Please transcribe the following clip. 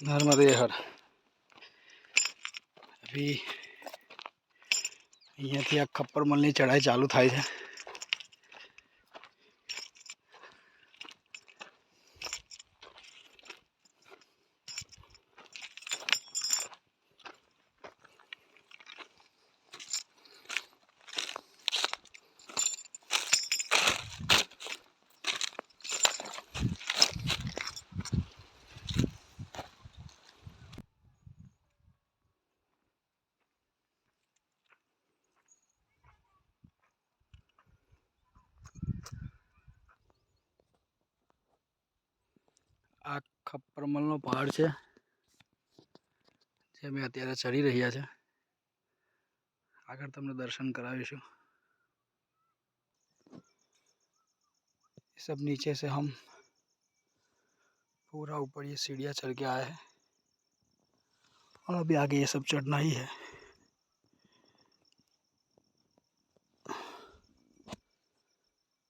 નર્મદે હર અભી અહીંયાથી આ ખપ્પર મલની ચઢાઈ ચાલુ થાય છે આ ખપ્પરમલનો પહાડ છે જે અમે અત્યારે ચડી રહ્યા છે આગળ તમને દર્શન કરાવીશું सब नीचे से हम पूरा ऊपर ये सीढ़ियाँ चढ़ के आए हैं और अभी आगे ये सब चढ़ना ही है